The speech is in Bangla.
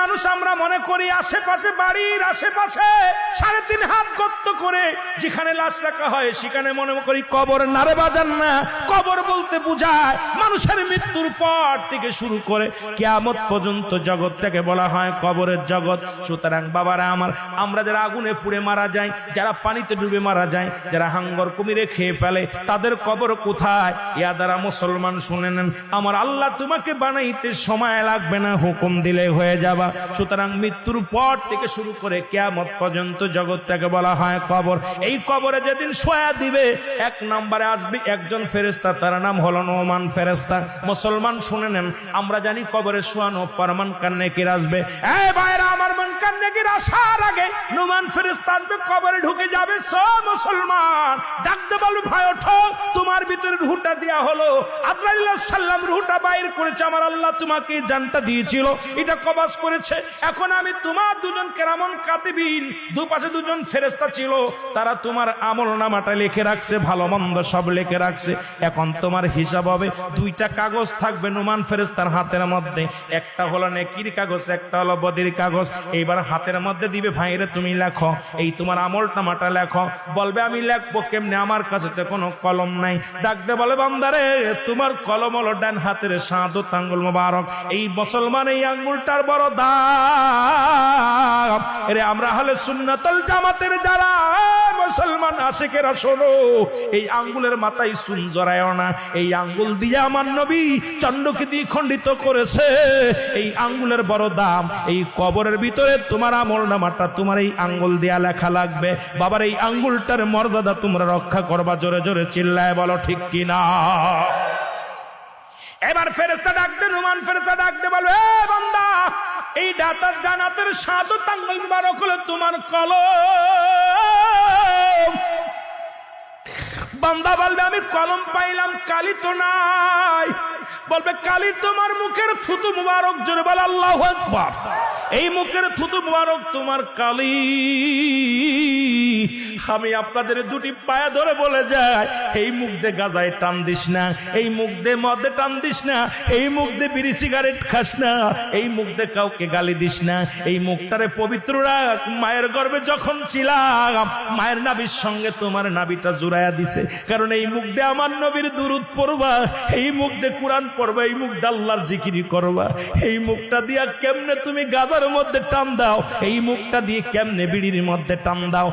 মানুষ, আমরা মনে করি আশেপাশে, বাড়ির আশেপাশে সাড়ে তিন হাত গর্ত করে যেখানে লাশ রাখা হয়, সেখানে মনে করি কবর নারে বাজান না। কবর বলতে বোঝায় মানুষের মৃত্যুর পর থেকে শুরু করে কেয়ামত পর্যন্ত জগৎটাকে বলা হয় কবরের জগৎ। সুতরাং বাবারা আমার, আমরা যারা আগুনে পুড়ে মারা যায় যারা পানিতে ডুবে মারা যায় যারা হাঙ্গর কুমিরে খেয়ে ফেলে, তাদের কবর কোথায়? ইয়া দ্বারা মুসলমান শুনে নেন, আমার আল্লাহ তোমাকে বানাইতে সময় লাগবে না, হুকুম দিলে হয়ে যাবা। সুতরাং মৃত্যুর পর থেকে শুরু করে কেয়ামত পর্যন্ত জগৎটাকে বলা হয় কবর। এই কবরে যেদিন শোয়া দিবে, এক নম্বরে আসবে একজন ফেরেস্তা তার নাম হলো নোমান ফেরেস্তা মুসলমান, শুনে নেন, আমরা জানি কবরে শোয়ানো পরমান কান্নেকির আসবে। এ আমার মন কান্নেকির আসার আগে নোমান ফেরেস্তা আসবে, কবরে ঢুকে যাবে, সব মুসলমান। ডাকতে বলবে ভাই, ওঠো। রুহটা দেয়া হলো। আব্দুল্লাহ সাল্লাম রুহটা বাইর করেছে। আমার আল্লাহ তোমাকে জানটা দিয়েছিল। এটা কবাস করেছে। এখন আমি তোমার দুজন কেরামন কাতিবিন, দুপাশে দুজন ফেরেস্তা ছিল। তারা তোমার আমল নামাটা লিখে রাখছে, ভালো মন্দ সব লিখে রাখছে। এখন তোমার হিসাব হবে, দুইটা কাগজ থাকবে নুমান ফেরেস্তার হাতের মধ্যে। একটা হলো নেকির কাগজ, একটা হলো বদির কাগজ। এইবার হাতের মধ্যে দিবে, ভাইরে তুমি লেখো। এই তোমার আমল নামাটা লেখো। বলবে, আমি লেখবো কেমনে? আমার কাছে তো কোনো কলম নাই। ডাকতে বলে বান্দারে, তোমার কলম ডান হাতের সাঁদো তাঙ্গুল মোবারক। এই মুসলমান এই আঙ্গুলটার বড় এরে আমরা হলে সুন্নাতল জামাতের যারা। মুসলমান আশেকেরা, শোনো, এই আঙ্গুলের মাথায় সুন জড়ায় না, এই আঙ্গুল দিয়ে আমার নবী চন্ডকে দিয়ে খণ্ডিত করেছে। এই আঙ্গুলের বড় দাম, এই কবরের ভিতরে তোমার আমল নামাটা, তোমার এই আঙ্গুল দেয়া লেখা লাগবে। বাবার এই আঙ্গুলটার মর্যাদা তোমরা রক্ষা করবা, জোরে জোরে চিল্লায় বলো, ঠিক কিনা? এবার ফেরেস্তা ডাকতে নুমান ফেরেস্তা ডাকতে বলো, এ বান্দা, এই ডাতার ডানাতের সাত তাঙ্গল বারো হলো তোমার কলম। বান্দা বলবে, আমি কলম পাইলাম, কালি তো নাই। বলবে, কালি তোমার মুখের থুতু মুবারক। জোরে বলে, আল্লাহ আকবার। এই মুখের থুতু মুবারক তোমার কালি। আমি আপনাদের দুটি পায়ে ধরে বলে যাই, এই মুখ দিয়ে গাজায় টান দিস না, এই মুখ দিয়ে মদে টান দিস না, এই মুখ দিয়ে বিড়ি সিগারেট খাস না, এই মুখ দিয়ে কাউকে গালি দিস না, এই মুখটারে পবিত্র রাখ। মায়ের গর্ভে যখন ছিলাম, মায়ের নাবির সঙ্গে তোমার নাবিটা জুড়াইয়া দিছে, কারণ এই মুখ দিয়ে আমার নবীর দুরুদ পড়বা, এই মুখ দিয়ে কোরআন পড়বা, এই মুখ দিয়ে আল্লাহর জিকিরি করবা, এই মুখটা দিয়া কেমনে তুমি মধ্যে টান দাও। এই মুখটা দিয়ে কেমনে বিড়ির মধ্যে টান দাও?